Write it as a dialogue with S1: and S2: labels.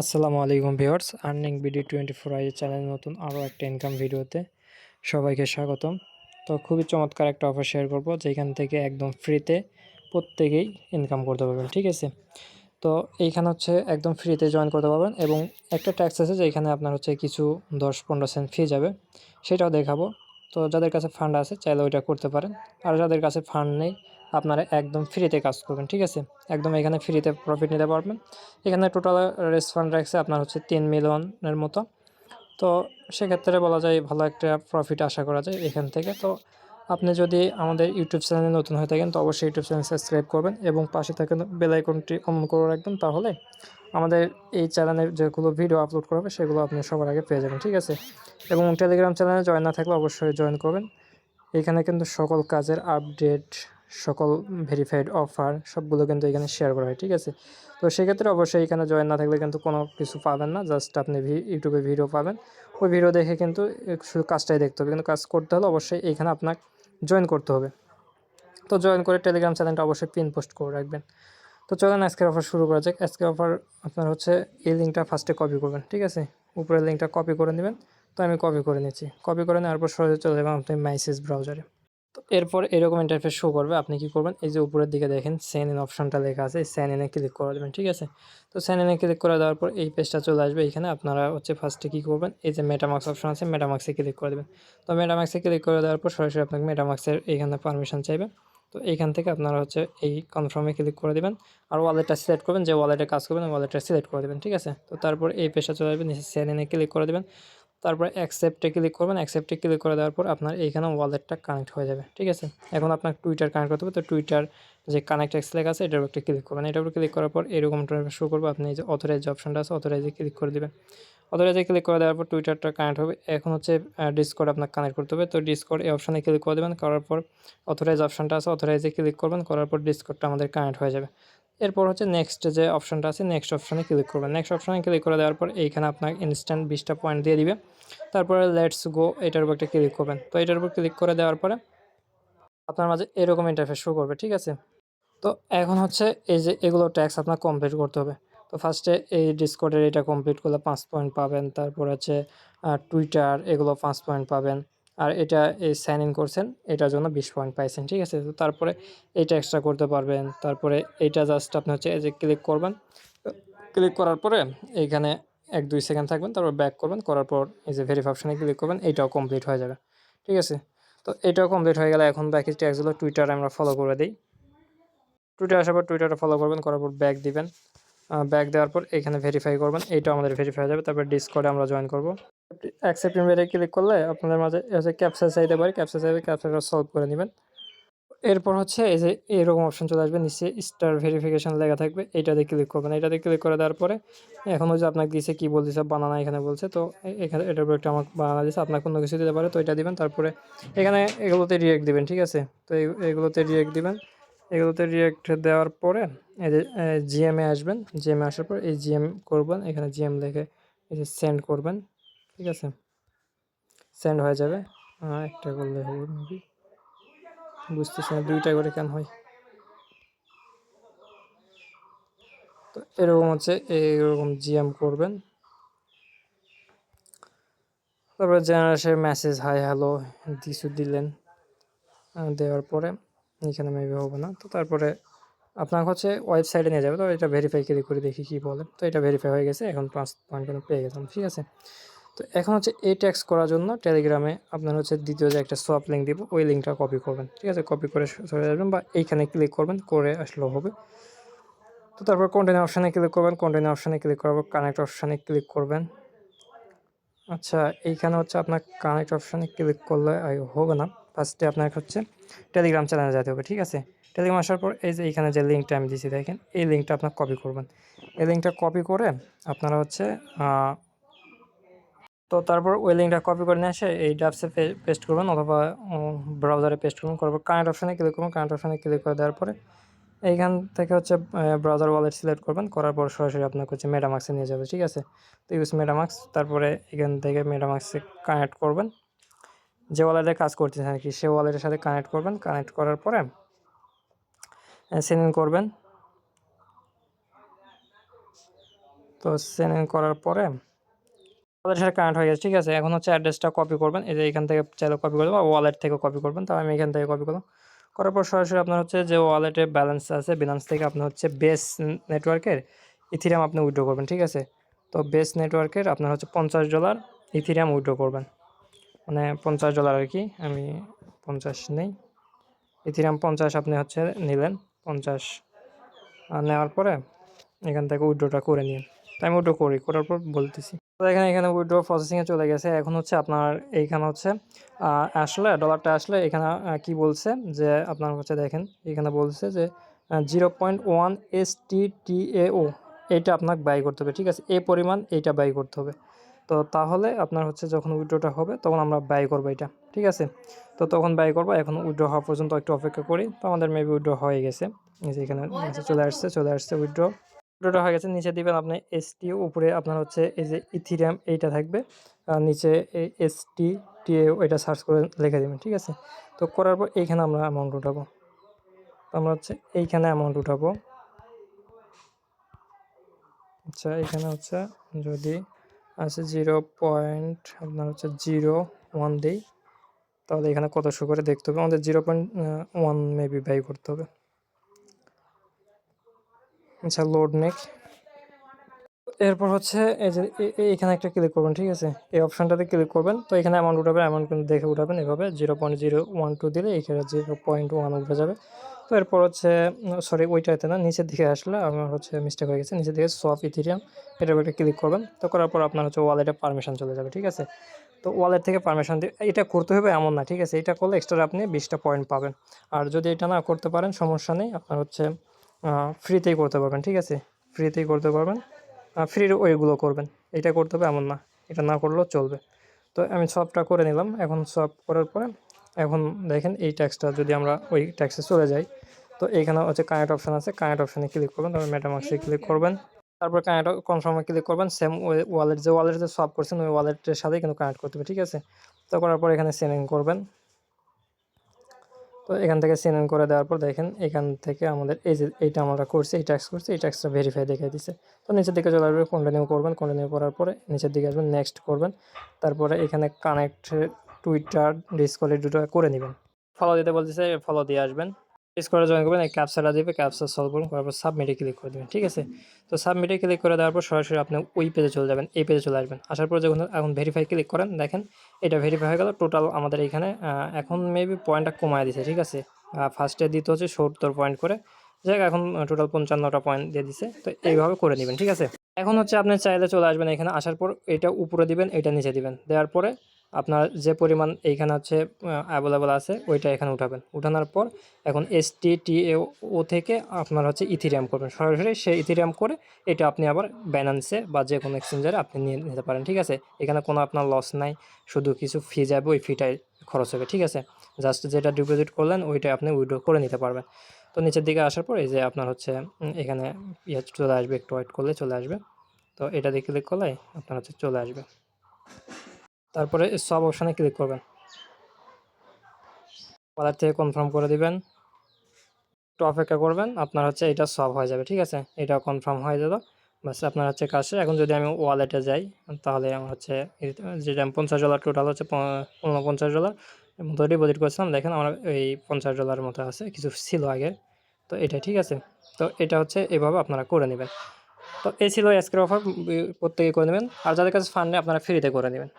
S1: আসসালামু আলাইকুম viewers earning BD twenty four I channel নতুন আরও একটা ইনকাম ভিডিওতে সবাইকে স্বাগতম। তো খুবই চমৎকার একটা অফার শেয়ার করব, যেখান থেকে একদম ফ্রিতে প্রত্যেকেই ইনকাম করতে পারবেন, ঠিক আছে? তো এইখানে হচ্ছে একদম ফ্রিতে জয়েন করতে পারবেন এবং একটা ট্যাক্স আছে যেখানে আপনার হচ্ছে কিছু দশ পনেরো সেন্ট ফি যাবে, সেটাও দেখাবো। তো যাদের কাছে ফান্ড আছে, চাইলে ওইটা করতে পারেন। আর যাদের কাছে ফান্ড নেই আপনারা একদম ফ্রিতে কাজ করবেন, ঠিক আছে? একদম এখানে ফ্রিতে প্রফিট নিতে পারবেন। এখানে টোটাল রেসফান্ড রাখছে আপনার হচ্ছে তিন মিলিয়নের মতো। তো সেক্ষেত্রে বলা যায় ভালো একটা প্রফিট আশা করা যায় এখান থেকে। তো আপনি যদি আমাদের ইউটিউব চ্যানেলে নতুন হয়ে থাকেন, তো অবশ্যই ইউটিউব চ্যানেল সাবস্ক্রাইব করবেন এবং পাশে থাকেন বেলাইকনটি অন করে রাখবেন, তাহলে আমাদের এই চ্যানেলে যেগুলো ভিডিও আপলোড করা হবে, সেগুলো আপনি সবার আগে পেয়ে যাবেন, ঠিক আছে? এবং টেলিগ্রাম চ্যানেলে জয়েন না থাকলে অবশ্যই জয়েন করবেন। এখানে কিন্তু সকল কাজের আপডেট সকল ভেরিফাইড অফার সবগুলো কিন্তু এখানে শেয়ার করা হয়, ঠিক আছে? তো সেক্ষেত্রে অবশ্যই এখানে জয়েন না থাকলে কিন্তু কোনো কিছু পাবেন না জাস্ট আপনি ইউটিউবে ভিডিও পাবেন। ওই ভিডিও দেখে কিন্তু শুধু কাজটাই দেখতে হবে, কিন্তু কাজ করতে হলে অবশ্যই এখানে আপনার জয়েন করতে হবে। তো জয়েন করে টেলিগ্রাম চ্যানেলটা অবশ্যই পিন পোস্ট করে রাখবেন। তো চলেন আজকের অফার শুরু করা যাক। আজকের অফার আপনার হচ্ছে এই লিঙ্কটা ফার্স্টে কপি করবেন, ঠিক আছে? উপরের লিঙ্কটা কপি করে নেবেন। তো আমি কপি করে নিচ্ছি। কপি করে নেওয়ার পর সহজে চলে যাবেন আপনি মাইসেজ ব্রাউজারে এরপর এরকম ইন্টারফেস শো করবে, আপনি কি করবেন? এই যে উপরের দিকে দেখেন সেন ইন অপশনটা লেখা আছে সেন ইনে ক্লিক করে দেবেন, ঠিক আছে? তো সেন ইনে ক্লিক করে দেওয়ার পর এই পেজটা চলে আসবে এখানে, আপনারা হচ্ছে ফার্স্টে কী করবেন? এই যে মেটামাক্স অপশন আছে মেটামাক্সে ক্লিক করে দেবেন। তো মেটামাক্সে ক্লিক করে দেওয়ার পর সরাসরি আপনাকে মেটামাক্সের এখানে পারমিশন চাইবে। তো এইখান থেকে আপনারা হচ্ছে এই কনফার্মে ক্লিক করে দেবেন। আর ওয়ালেটটা সিলেক্ট করবেন, যে ওয়ালেটে কাজ করবেন ওয়ালেটটা সিলেক্ট করে দেবেন, ঠিক আছে? তো তারপর এই পেজটা চলে আসবে, নিচে স্যান ইনে ক্লিক করে দেবেন। তারপরে অ্যাকসেপ্টে ক্লিক করবেন। অ্যাকসেপ্টে ক্লিক করে দেওয়ার পর আপনার এইখানে ওয়ালেটটা কানেক্ট হয়ে যাবে, ঠিক আছে? এখন আপনার টুইটার কানেক্ট করতে হবে। তো টুইটার যে কানেক্ট এক্স লেখা আছে, এটার উপর একটা ক্লিক করবেন। এটার উপর ক্লিক করার পর এরকম শো করবে। আপনি এই যে অথরাইজ অপশনটা আছে অথরাইজে ক্লিক করে দেবেন। অথরাইজে ক্লিক করে দেওয়ার পর টুইটারটা কানেক্ট হবে। এখন হচ্ছে ডিসকোড আপনার কানেক্ট করতে হবে। তো ডিসকোড এই অপশানে ক্লিক করে দেবেন। করার পর অথরাইজ অপশনটা আছে অথরাইজে ক্লিক করবেন। করার পর ডিসকোডটা আমাদের কানেক্ট হয়ে যাবে। এরপর হচ্ছে নেক্সট যে অপশনটা আছে নেক্সট অপশানে ক্লিক করবেন। নেক্সট অপশানে ক্লিক করে দেওয়ার পর এইখানে আপনার ইনস্ট্যান্ট বিশটা পয়েন্ট দিয়ে দিবে। তারপরে লেটস গো এটার উপর একটা ক্লিক করবেন। তো এটার উপর ক্লিক করে দেওয়ার পরে আপনার মাঝে এরকম ইন্টারফেস শো করবে, ঠিক আছে? তো এখন হচ্ছে এই যে এগুলো ট্যাক্স আপনার কমপ্লিট করতে হবে। তো ফার্স্টে এই ডিসকোডের এটা কমপ্লিট করলে পাঁচ পয়েন্ট পাবেন। তারপর হচ্ছে টুইটার এগুলো পাঁচ পয়েন্ট পাবেন। আর এটা এই সাইন ইন করছেন, এটার জন্য বিশ পয়েন্ট পাইছেন, ঠিক আছে? তো তারপরে এইটা এক্সট্রা করতে পারবেন, তারপরে এইটা জাস্ট আপনি হচ্ছে এই যে ক্লিক করবেন ক্লিক করার পরে এইখানে এক দুই সেকেন্ড থাকবেন, তারপর ব্যাক করবেন, করার পর এই যে ভেরিফাই অপশানে ক্লিক করবেন এইটাও কমপ্লিট হয়ে যাবে, ঠিক আছে? তো এটাও কমপ্লিট হয়ে গেলে এখন বাকি ট্যাক্সগুলো টুইটার আমরা ফলো করে দিই। টুইটার আসার পর টুইটারটা ফলো করবেন, করার পর ব্যাক দিবেন ব্যাক দেওয়ার পর এখানে ভেরিফাই করবেন এইটাও আমাদের ভেরিফাই হয়ে যাবে, তারপর ডিসকোডে আমরা জয়েন করব। অ্যাকসেপ্ট ইনভাইটে ক্লিক করলে আপনাদের মাঝে হচ্ছে ক্যাপসা চাইতে পারে। ক্যাপসা চাইবে ক্যাপসাটা সলভ করে নেবেন। এরপর হচ্ছে এই যে এরকম অপশন চলে আসবে, নিচে স্টার ভেরিফিকেশন লেখা থাকবে এইটাতে ক্লিক করবেন। এইটাতে ক্লিক করে দেওয়ার পরে এখন হচ্ছে আপনাকে দিয়েছে কী বলতেছে বানানা এখানে বলছে, তো এখানে এটার উপর একটা আমাকে বানানা দিয়েছে আপনাকে কোনো কিছু দিতে পারে, তো এটা দিবেন। তারপরে এখানে এগুলোতে রিয়েক্ট দিবেন, ঠিক আছে? তো এগুলোতে রিয়েক্ট দিবেন। এগুলোতে রিয়েক্ট দেওয়ার পরে এই যে জিএমে আসবেন। জিএমে আসার পর এই জিএম করবেন। এখানে জিএম লিখে এই যে সেন্ড করবেন। ঠিক আছে? সেন্ড হয়ে যাবে। হ্যাঁ একটা করলে হবে মেবি বুঝতেছি না, দুইটা করে কেন হয়? তো এরকম হচ্ছে এইরকম জিএম করবেন। তারপরে জেনারেশন মেসেজ হাই হ্যালো দিছু দিলেন দেওয়ার পরে, এখানে মেবি হবে না। তো তারপরে আপনার হচ্ছে ওয়েবসাইটে নিয়ে যাবে, তো এটা ভেরিফাই করে দেখি কী বলে। তো এটা ভেরিফাই হয়ে গেছে, এখন পাঁচ পয়েন্ট পেয়ে গেলাম ঠিক আছে? তো এখন হচ্ছে এই ট্যাক্স করার জন্য টেলিগ্রামে আপনার হচ্ছে দ্বিতীয় যে একটা সোয়াপ লিঙ্ক দিব, ওই লিঙ্কটা কপি করবেন। ঠিক আছে? কপি করে চলে যাবেন বা এইখানে ক্লিক করবেন, করে আসলেও হবে। তো তারপর কন্টেন্ট অপশানে ক্লিক করবেন কন্টেন্ট অপশানে ক্লিক করার পর কানেক্ট অপশানে ক্লিক করবেন। আচ্ছা এইখানে হচ্ছে আপনার কানেক্ট অপশানে ক্লিক করলে হবে না। ফার্স্টে আপনার হচ্ছে টেলিগ্রাম চ্যানেলে যেতে হবে, ঠিক আছে? টেলিগ্রাম আসার পর এই যে এইখানে যে লিঙ্কটা আমি দিয়েছি দেখেন, এই লিঙ্কটা আপনার কপি করবেন। এই লিঙ্কটা কপি করে আপনারা হচ্ছে তো তারপর ওই লিঙ্কটা কপি করে নিয়ে এসে এই ডাবসে পেস্ট করবেন অথবা ব্রাউজারে পেস্ট করবেন। করার পর অপশানে ক্লিক করবেন। কানেক্ট অপশানে ক্লিক করে দেওয়ার পরে এইখান থেকে হচ্ছে ব্রাউজার ওয়ালেট সিলেক্ট করবেন। করার পর সরাসরি আপনাকে হচ্ছে মেটামাক্সে নিয়ে যাবে, ঠিক আছে? তো ইউজ মেটামাক্স তারপরে এখান থেকে মেটামাক্সে কানেক্ট করবেন। যে ওয়ালেটে কাজ করতেছেন আর কি, সে ওয়ালেটের সাথে কানেক্ট করবেন। কানেক্ট করার পরে সেন্ড করবেন। তো সেন্ড করার পরে ওদের সাথে কানেক্ট হয়ে গেছে, ঠিক আছে? এখন হচ্ছে অ্যাড্রেসটা কপি করবেন, এই যে এখান থেকে চাইলে কপি করবেন বা ওয়ালেট থেকে কপি করবেন তো আমি এখান থেকে কপি করলাম। করার পর সরাসরি আপনার হচ্ছে যে ওয়ালেটে ব্যালেন্স আছে ব্যালেন্স থেকে আপনি হচ্ছে বেস নেটওয়ার্কের ইথিরিয়াম আপনি উইড্রো করবেন, ঠিক আছে? তো বেস নেটওয়ার্কের আপনার হচ্ছে পঞ্চাশ ডলার ইথিরিয়াম উইড্রো করবেন। মানে পঞ্চাশ ডলার আর কি, আমি পঞ্চাশ নেই। ইথিরিয়াম পঞ্চাশ আপনি হচ্ছে নিলেন, পঞ্চাশ। নেওয়ার পরে এখান থেকে উইড্রোটা করে নিন। তাই আমি উইড্রো করি, করার পর বলতেছি। তো এখানে এখানে উইড্রো প্রসেসিংয়ে চলে গেছে। এখন হচ্ছে আপনার এইখানে হচ্ছে আসলে ডলারটা আসলে এখানে কি বলছে যে, আপনার হচ্ছে দেখেন, এখানে বলছে যে zero point one S T T এ ও এইটা আপনাকে ব্যয় করতে হবে, ঠিক আছে? এ পরিমাণ এইটা ব্যয় করতে হবে। তো তাহলে আপনার হচ্ছে যখন উইড্রোটা হবে, তখন আমরা ব্যয় করব এটা, ঠিক আছে? তো তখন ব্যয় করব, এখন উইড্রো হওয়া পর্যন্ত একটু অপেক্ষা করি। তো আমাদের মেবি উইড্রো হয়ে গেছে। এখানে চলে আসছে চলে আসছে উইড্রো উইড্রোটা হয়ে গেছে, নিচে দিবেন আপনি এস টি উপরে আপনার হচ্ছে এই যে ইথিরিয়াম এইটা থাকবে। আর নিচে এস টি এটা সার্চ করে লিখে দেবেন, ঠিক আছে? তো করার পর এইখানে আমরা অ্যামাউন্ট উঠাবো। আমরা হচ্ছে এইখানে অ্যামাউন্ট উঠাবো। আচ্ছা এখানে হচ্ছে যদি আছে জিরো পয়েন্ট আপনার হচ্ছে জিরো ওয়ান দিই, তাহলে এখানে কত শো করে দেখতে হবে? আমাদের জিরো পয়েন্ট ওয়ান মেবি ব্যয় করতে হবে। আচ্ছা লোড নেক এরপর হচ্ছে এই যে এখানে একটা ক্লিক করবেন, ঠিক আছে? এই অপশানটাতে ক্লিক করবেন। তো এখানে অ্যামাউন্ট উঠাবেন অ্যামাউন্ট কিন্তু দেখে উঠাবেন এভাবে। Zero point zero one two দিলে এখানে জিরো পয়েন্ট ওয়ান উঠে যাবে। তো এরপর হচ্ছে সরি ওইটাতে না, নিচের দিকে আসলে আমার হচ্ছে মিস্টেক হয়ে গেছে। নিচের দিকে সফট ইথিরিয়াম এটার উপরে ক্লিক করবেন। তো করার পর আপনার হচ্ছে ওয়ালেটে পারমিশন চলে যাবে, ঠিক আছে? তো ওয়ালেট থেকে পারমিশন দিয়ে, এটা করতে হবে এমন না, ঠিক আছে? এটা করলে এক্সট্রা আপনি বিশটা পয়েন্ট পাবেন। আর যদি এটা না করতে পারেন, সমস্যা নেই। আপনার হচ্ছে ফ্রিতেই করতে পারবেন, ঠিক আছে? ফ্রিতেই করতে পারবেন। ফ্রির ওইগুলো করবেন। এটা করতে হবে এমন না। এটা না করলেও চলবে। তো আমি সবটা করে নিলাম। এখন সব করার পরে, এখন দেখেন এই ট্যাক্সটা যদি আমরা ওই ট্যাক্সে চলে যাই, তো এইখানে হচ্ছে কানেক্ট অপশান আছে। কানেক্ট অপশানে ক্লিক করবেন। তারপর মেটামাক্সে ক্লিক করবেন। তারপর কানেক্ট কনফার্মে ক্লিক করবেন। সেম ওয়ালেট যে ওয়ালেট যে সব করছেন, ওই ওয়ালেটের সাথেই কিন্তু কানেক্ট করতে হবে, ঠিক আছে? তো করার পর এখানে ইন করবেন। তো এখান থেকে সেন করে দেওয়ার পর দেখেন এখান থেকে আমাদের এই যে এইটা আমরা করছি, এই ট্যাক্স করছি, এই ট্যাক্সটা ভেরিফাই দেখিয়ে দিচ্ছে তো নিচের দিকে চলে আসবে কন্টিনিউ করবেন কন্টিনিউ করার পরে নিচের দিকে আসবেন নেক্সট করবেন। তারপরে এখানে কানেক্ট টুইটার ডিসকলে দুটো করে নেবেন। ফলো দিতে বলতেছে ফলো দিয়ে আসবেন। ডিসকলে জয়েন করবেন, এই ক্যাপসাটা দিবে ক্যাপসা সলভ করুন, করার পর সাবমিটে ক্লিক করে দেবেন, ঠিক আছে? তো সাবমিটে ক্লিক করে দেওয়ার পর সরাসরি আপনি ওই পেজে চলে যাবেন, এই পেজে চলে আসবেন। আসার পর যখন এখন ভেরিফাই ক্লিক করেন, দেখেন এটা ভেরিফাই হয়ে গেল টোটাল আমাদের এখানে এখন মেবি পয়েন্টটা কমায় দিছে, ঠিক আছে? ফার্স্টে দিতে হচ্ছে সত্তর পয়েন্ট করে যাই এখন টোটাল পঞ্চান্নটা পয়েন্ট দিয়ে দিছে, তো এইভাবে করে নেবেন, ঠিক আছে? এখন হচ্ছে আপনি চাইলে চলে আসবেন এখানে, আসার পর এটা উপরে দিবেন, এটা নিচে দিবেন, দেওয়ার পরে আপনার যে পরিমাণ এইখানে হচ্ছে অ্যাভেলেবল আছে, ওইটা এখানে উঠাবেন। উঠানোর পর এখন এস টি টি ও থেকে আপনার হচ্ছে ইথিরিয়াম করবেন। সরাসরি সেই ইথিরিয়াম করে এটা আপনি আবার ব্যানান্সে বা যে কোনো এক্সচেঞ্জারে আপনি নিয়ে নিতে পারেন, ঠিক আছে? এখানে কোনো আপনার লস নাই, শুধু কিছু ফি যাবে, ওই ফিটাই খরচ হবে, ঠিক আছে? জাস্ট যেটা ডিপোজিট করলেন, ওইটা আপনি উইড্রো করে নিতে পারবেন। তো নিচের দিকে আসার পর এই যে আপনার হচ্ছে এখানে ইয়ে চলে আসবে, একটু ওয়েট করলে চলে আসবে। তো এটা দিয়ে ক্লিক করলে আপনার হচ্ছে চলে আসবে। তারপরে সব অপশানে ক্লিক করবেন। ওয়ালেট থেকে কনফার্ম করে দিবেন। একটু অপেক্ষা করবেন, আপনার হচ্ছে এটা সব হয়ে যাবে, ঠিক আছে? এটা কনফার্ম হয়ে যাবে। বাস আপনার হচ্ছে কাজ এখন যদি আমি ওয়ালেটে যাই, তাহলে আমার হচ্ছে যেটা পঞ্চাশ ডলার টোটাল হচ্ছে পঞ্চাশ ডলার মতো ডিপোজিট করেছিলাম, দেখেন আমার এই পঞ্চাশ ডলারের মতো আছে, কিছু ছিল আগে। তো এটা, ঠিক আছে? তো এটা হচ্ছে এভাবে আপনারা করে নেবেন। তো এই ছিল আজকের অফার প্রত্যেকে করে নেবেন। আর যাদের কাছে ফান্ডে আপনারা ফ্রিতে করে নেবেন।